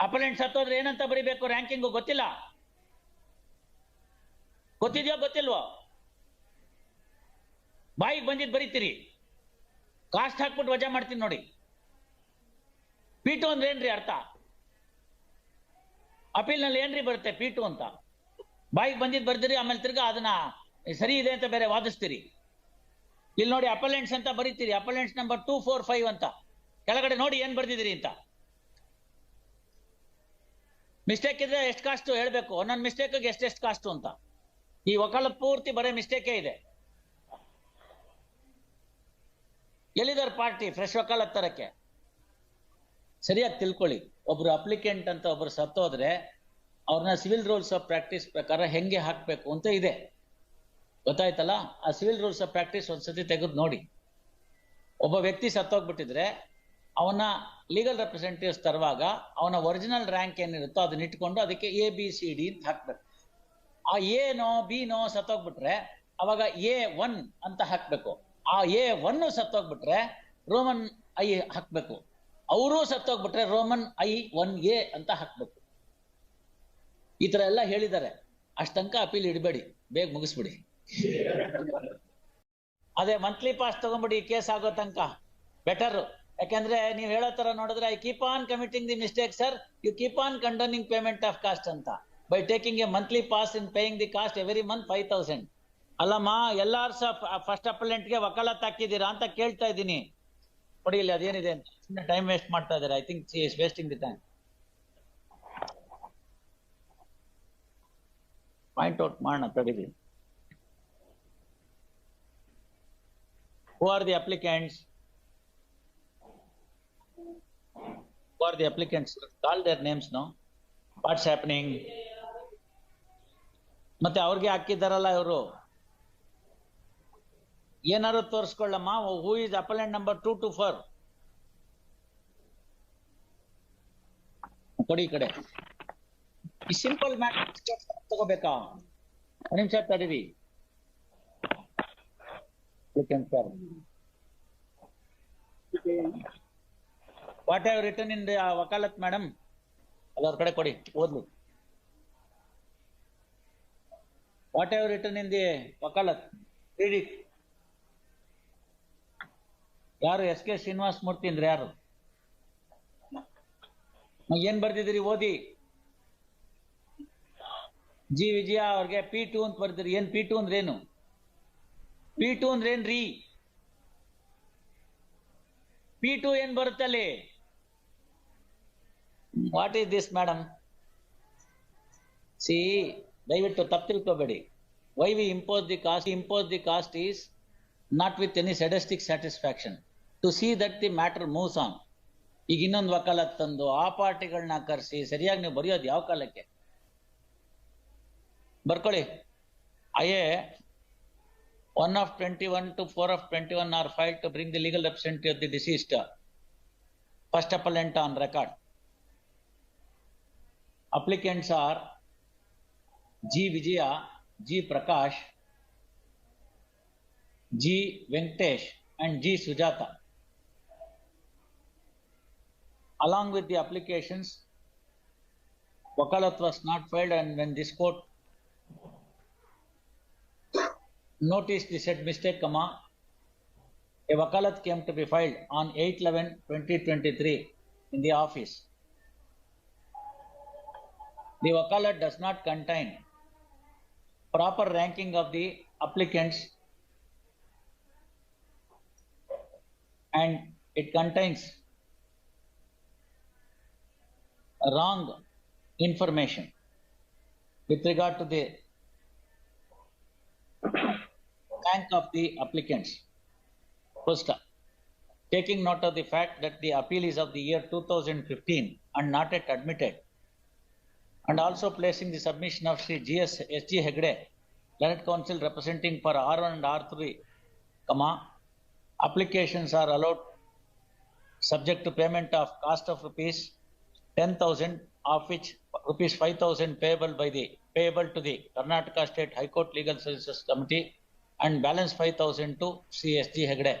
Appellant ಸತ್ತೋದ್ರೆ ಏನಂತ ಬರೀಬೇಕು? Ranking ಗೊತ್ತಿಲ್ಲ. ಗೊತ್ತಿದ್ಯೋ ಗೊತ್ತಿಲ್ವೋ? ಬಾಯಿಗೆ ಬಂದಿದ್ ಬರೀತೀರಿ. ಕಾಸ್ಟ್ ಹಾಕ್ಬಿಟ್ಟು ವಜಾ ಮಾಡ್ತೀನಿ ನೋಡಿ. ಪೀಟು ಅಂದ್ರೆ ಏನ್ರಿ ಅರ್ಥ? ಅಪೀಲ್ನಲ್ಲಿ ಏನ್ರಿ ಬರುತ್ತೆ ಪೀಟು ಅಂತ? ಬಾಯಿಗೆ ಬಂದಿದ್ ಬರ್ದಿರಿ, ಆಮೇಲೆ ತಿರ್ಗಾ ಅದನ್ನ ಸರಿ ಇದೆ ಅಂತ ಬೇರೆ ವಾದಿಸ್ತೀರಿ. ಇಲ್ಲಿ ನೋಡಿ ಅಪಲೆಂಟ್ಸ್ ಅಂತ ಬರೀತೀರಿ. Applicants number two, four, five ಅಂತ. ಕೆಳಗಡೆ ನೋಡಿ ಏನ್ ಬರ್ದಿದ್ದೀರಿ ಅಂತ. ಮಿಸ್ಟೇಕ್ ಇದ್ರೆ ಎಷ್ಟು ಕಾಸ್ಟು ಹೇಳ್ಬೇಕು? ಒಂದೊಂದು ಎಷ್ಟು ಎಷ್ಟು ಕಾಸ್ಟು ಅಂತ. ಈ ಒಕ್ಕಲ ಪೂರ್ತಿ ಬರೀ ಮಿಸ್ಟೇಕೇ ಇದೆ. ಎಲ್ಲಿದ್ದಾರೆ ಪಾರ್ಟಿ ಫ್ರೆಶ್ ವಕಾಲತ್ ತರಕ್ಕೆ ಸರಿಯಾಗಿ ತಿಳ್ಕೊಳ್ಳಿ. ಒಬ್ರು ಅಪ್ಲಿಕೆಂಟ್ ಅಂತ ಒಬ್ರು ಸತ್ತೋದ್ರೆ ಅವ್ರನ್ನ ಸಿವಿಲ್ ರೂಲ್ಸ್ ಆಫ್ ಪ್ರಾಕ್ಟೀಸ್ ಪ್ರಕಾರ ಹೆಂಗೆ ಹಾಕ್ಬೇಕು ಅಂತ ಇದೆ. ಗೊತ್ತಾಯ್ತಲ್ಲ? ಆ ಸಿವಿಲ್ ರೂಲ್ಸ್ ಆಫ್ ಪ್ರಾಕ್ಟೀಸ್ ಒಂದ್ಸತಿ ತೆಗೆದು ನೋಡಿ. ಒಬ್ಬ ವ್ಯಕ್ತಿ ಸತ್ತೋಗ್ಬಿಟ್ಟಿದ್ರೆ ಅವನ ಲೀಗಲ್ ರೆಪ್ರೆಸೆಂಟೇಟಿವ್ಸ್ ತರುವಾಗ ಅವನ ಒರಿಜಿನಲ್ ರ್ಯಾಂಕ್ ಏನಿರುತ್ತೋ ಅದನ್ನ ಇಟ್ಕೊಂಡು ಅದಕ್ಕೆ ಎ ಬಿ ಸಿ ಡಿ ಅಂತ ಹಾಕ್ಬೇಕು. ಆ ಎನೋ ಬಿನೋ ಸತ್ತೋಗ್ಬಿಟ್ರೆ ಅವಾಗ ಎ ಒನ್ ಅಂತ ಹಾಕ್ಬೇಕು. ಆ ಎ ಒನ್ ಸತ್ತೋಗ್ಬಿಟ್ರೆ ರೋಮನ್ ಐ ಹಾಕ್ಬೇಕು. ಅವರು ಸತ್ತೋಗ್ಬಿಟ್ರೆ ರೋಮನ್ ಐ ಒನ್ ಎ ಅಂತ ಹಾಕ್ಬೇಕು. ಈ ತರ ಎಲ್ಲ ಹೇಳಿದ್ದಾರೆ. ಅಷ್ಟಂಕ ಅಪೀಲ್ ಇಡಬೇಡಿ. ಬೇಗ ಮುಗಿಸ್ಬಿಡಿ. ಅದೇ ಮಂತ್ಲಿ ಪಾಸ್ ತಗೊಂಬಿಡಿ ಕೇಸ್ ಆಗೋ ತನಕ. ಬೆಟರ್ ಯಾಕಂದ್ರೆ ನೀವು ಹೇಳೋ ತರ ನೋಡಿದ್ರೆ I keep on committing the mistake sir you keep on condoning payment of cost ಅಂತ. By taking a monthly pass in paying the cost every month five thousand ಅಲ್ಲಮ್ಮ ಎಲ್ಲಾರು ಸಹ ಫಸ್ಟ್ ಅಪ್ಲೆಂಟ್ಗೆ ವಕಾಲತ್ ಹಾಕಿದ್ದೀರಾ ಅಂತ ಕೇಳ್ತಾ ಇದ್ದೀನಿ. ನೋಡಿ, ಇಲ್ಲಿ ಅದೇನಿದೆ ಸುಮ್ಮನೆ ಟೈಮ್ ವೇಸ್ಟ್ ಮಾಡ್ತಾ ಇದ್ದಾರೆ. I think is wasting the time point out ಮಾಡೋಣ, ತಡೀರಿ. Who are the applicants? Who are the applicants? Call their names, no? What's happening? ಮತ್ತೆ ಅವ್ರಿಗೆ ಹಾಕಿದ್ದಾರಲ್ಲ ಇವರು ಏನಾರು ತೋರಿಸ್ಕೊಳ್ಳಮ್ಮ who is applicant number two to four ಕೊಡಿ ಕಡೆ ಈ ಸಿಂಪಲ್ ಮ್ಯಾಟರ್ ತಗೋಬೇಕಾ ನಿಮಿಷ ತಡೀರಿ applicant sir. Have written in written in the vakalat madam ಅದವ್ರ ಕಡೆ ಕೊಡಿ ಓದ್ಲಿ. What have written in the vakalat read it ಯಾರು ಎಸ್ ಕೆ ಶ್ರೀನಿವಾಸ್ ಮೂರ್ತಿ ಅಂದ್ರೆ ಯಾರು? ಏನ್ ಬರ್ದಿದ್ದೀರಿ ಓದಿ. ಜಿ ವಿಜಯ ಅವ್ರಿಗೆ ಪಿ ಟು ಅಂತ ಬರ್ದಿರಿ ಏನ್ ಪಿ ಟು ಅಂದ್ರೆ ಏನು? ಪಿ ಟು ಅಂದ್ರೆ ಏನ್ರಿ? ಪಿ ಟು ಏನ್ ಬರುತ್ತೆ ಅಲ್ಲಿ what is this madam see ದಯವಿಟ್ಟು ತಪ್ಪು ತಿಳ್ಕೋಬೇಡಿ why we impose the cost impose the cost is not with any sadistic satisfaction to see that the matter moves on ಈಗ ಇನ್ನೊಂದು ವಕಾಲತ್ ತಂದು ಆ ಪಾರ್ಟಿಗಳನ್ನ ಕರೆಸಿ ಸರಿಯಾಗಿ ನೀವು ಬರೆಯೋದು ಯಾವ ಕಾಲಕ್ಕೆ? ಬರ್ಕೊಳ್ಳಿ. ಅಯ್ಯೇ one of twenty-one to four of twenty-one are filed to bring the legal representative of the deceased. First appellant on record. Applicants are G Vijaya, G Prakash, G Venkatesh and G Sujata. Along with the applications, Wakalat was not filed and when this court noticed the said mistake, comma, a wakalat came to be filed on 8-11-2023 in the office. The wakalat does not contain proper ranking of the applicants and it contains wrong information with regard to the rank of the applicants. First, taking note of the fact that the appeal is of the year 2015 and not yet admitted, and also placing the submission of Sri G.S. S.G. Hegde, Learned Council representing for R1 and R3, comma, applications are allowed subject to payment of cost of rupees 10,000, of which rupees 5,000 payable by the payable to the Karnataka State High Court Legal Services Committee and balance 5,000 to CSG Hegde.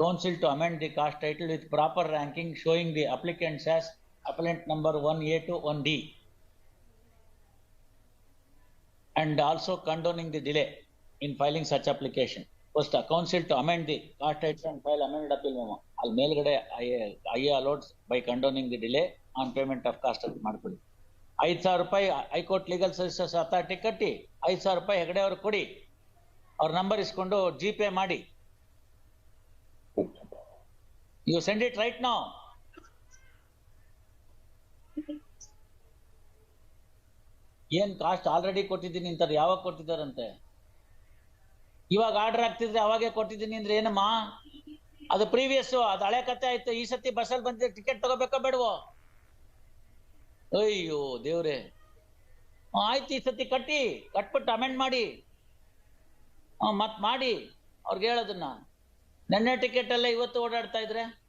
Council to amend the cost title with proper ranking showing the applicants as appellant number 1A to 1D. And also condoning the delay in filing such application. First, a council to amend the cost rates and file amended appeal memo. ಅಲ್ಲಿ ಮೇಲ್ಗಡೆ I I allows by condoning the delay on payment of cost ಅಂತ ಮಾಡ್ಕೊಳ್ಳಿ ಐದು ಸಾವಿರ ರೂಪಾಯಿ high court legal services authority ಕಟ್ಟಿ ಐದು ಸಾವಿರ ರೂಪಾಯಿ ಹೆಗಡೆ ಅವ್ರಿಗೆ ಕೊಡಿ ಅವ್ರ ನಂಬರ್ ಇಸ್ಕೊಂಡು ಜಿ ಪೇ ಮಾಡಿ you send it right now ಏನ್ ಕಾಸ್ಟ್ ಆಲ್ರೆಡಿ ಕೊಟ್ಟಿದ್ದೀನಿ ಅಂತಾರೆ, ಯಾವಾಗ ಕೊಟ್ಟಿದ್ದಾರಂತೆ? ಇವಾಗ ಆರ್ಡರ್ ಆಗ್ತಿದ್ರೆ ಅವಾಗೆ ಕೊಟ್ಟಿದ್ದೀನಿ ಅಂದ್ರೆ ಏನಮ್ಮ? ಅದು ಪ್ರೀವಿಯಸ್ ಅದು ಹಳೆ ಕತೆ ಆಯ್ತು, ಈ ಸತಿ ಬಸ್ಸಲ್ಲಿ ಬಂದಿದ್ರೆ ಟಿಕೆಟ್ ತಗೋಬೇಕೋ ಬೇಡವೋ? ಅಯ್ಯೋ ದೇವ್ರೆ. ಆಯ್ತು ಈ ಸತಿ ಕಟ್ಟಿ, ಕಟ್ಬಿಟ್ಟು ಅಮೆಂಡ್ ಮಾಡಿ. ಮತ್ ಮಾಡಿ. ಅವ್ರಿಗೆ ಹೇಳೋದನ್ನ. ನೆನ್ನೆ ಟಿಕೆಟ್ ಅಲ್ಲೇ ಇವತ್ತು ಓಡಾಡ್ತಾ ಇದ್ರೆ?